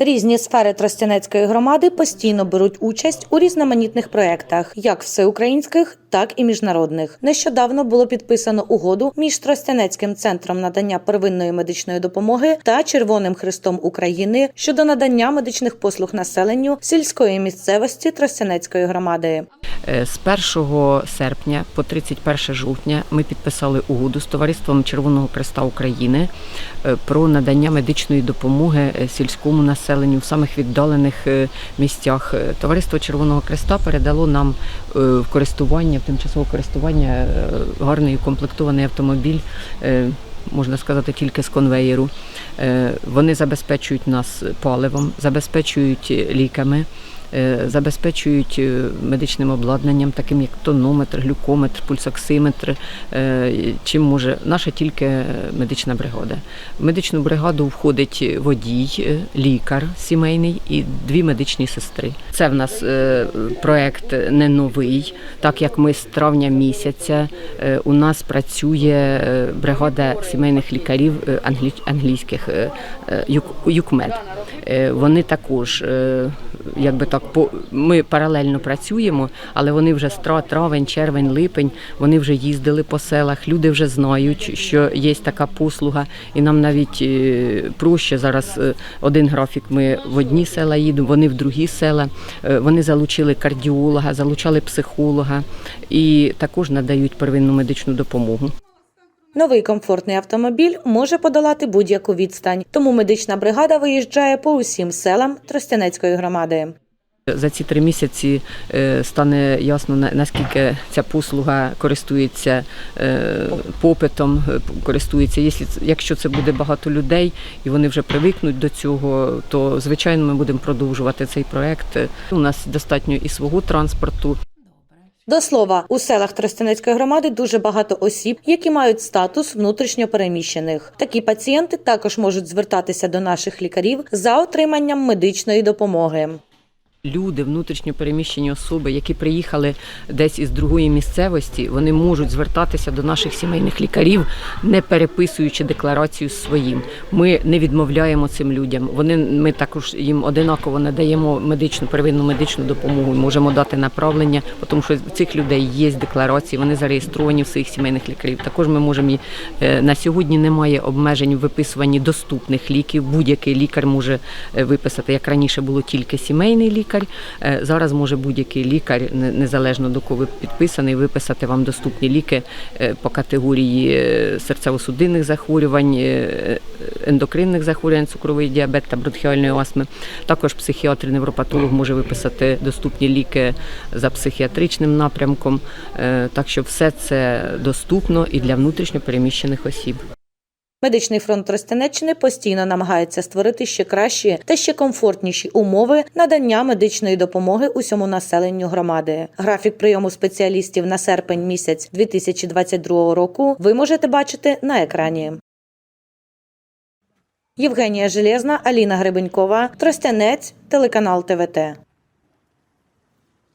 Різні сфери Тростянецької громади постійно беруть участь у різноманітних проєктах, як всеукраїнських, так і міжнародних. Нещодавно було підписано угоду між Тростянецьким центром надання первинної медичної допомоги та Червоним Хрестом України щодо надання медичних послуг населенню сільської місцевості Тростянецької громади. Е, З 1 серпня по 31 жовтня ми підписали угоду з Товариством Червоного Хреста України про надання медичної допомоги е, сільському населенню в самих віддалених е, місцях. Е, Товариство Червоного Хреста передало нам е, в користування, в тимчасове користування е, гарний укомплектований автомобіль. е, Можна сказати, тільки з конвеєру. Е, Вони забезпечують нас паливом, забезпечують ліками, е, забезпечують е, медичним обладнанням, таким як тонометр, глюкометр, пульсоксиметр. е, Чим може наша тільки медична бригада. В медичну бригаду входить водій, е, лікар сімейний і дві медичні сестри. Це в нас е, проект не новий, так як ми з травня місяця е, у нас працює е, бригада сімейних лікарів е, англійських е, е, Юк- ЮКМЕД. Е, Вони також, е, якби так, по ми паралельно працюємо, але вони вже з травень, червень, липень, вони вже їздили по селах. Люди вже знають, що є така послуга, і нам навіть е, проще зараз е, один графік. Ми в одні села їдемо, вони в другі села. Е, Вони залучили кардіолога, залучали психолога і також надають первинну медичну допомогу. Новий комфортний автомобіль може подолати будь-яку відстань, тому медична бригада виїжджає по усім селам Тростянецької громади. За ці три місяці е, стане ясно наскільки ця послуга користується е, попитом, е, користується. Якщо це- буде багато людей і вони вже привикнуть до цього, то звичайно ми будемо продовжувати цей проект. У нас достатньо і свого транспорту, До слова, у селах Тростянецької громади дуже багато осіб, які мають статус внутрішньопереміщених. Такі пацієнти також можуть звертатися до наших лікарів за отриманням медичної допомоги. Люди, внутрішньо переміщені особи, які приїхали десь із другої місцевості, вони можуть звертатися до наших сімейних лікарів, не переписуючи декларацію своїм. Ми не відмовляємо цим людям. Вони ми також їм одинаково надаємо медичну первинну медичну допомогу. Можемо дати направлення, тому що в цих людей є декларації, вони зареєстровані в своїх сімейних лікарів. Також ми можемо е, на сьогодні немає обмежень в виписуванні доступних ліків. Будь-який лікар може е, виписати, як раніше було тільки сімейний лікар. Е, Зараз може будь-який лікар, незалежно до кого підписаний, виписати вам доступні ліки е, по категорії е, серцево-судинних захворювань, ендокринних захворювань, цукровий діабет та бронхіальної астми. Також психіатр, невропатолог може виписати доступні ліки за психіатричним напрямком. Так що все це доступно і для внутрішньо переміщених осіб. Медичний фронт Тростянеччини постійно намагається створити ще кращі та ще комфортніші умови надання медичної допомоги усьому населенню громади. Графік прийому спеціалістів на серпень місяць 2022 року ви можете бачити на екрані. Євгенія Железна, Аліна Гребенькова, Тростянець, телеканал ТВТ.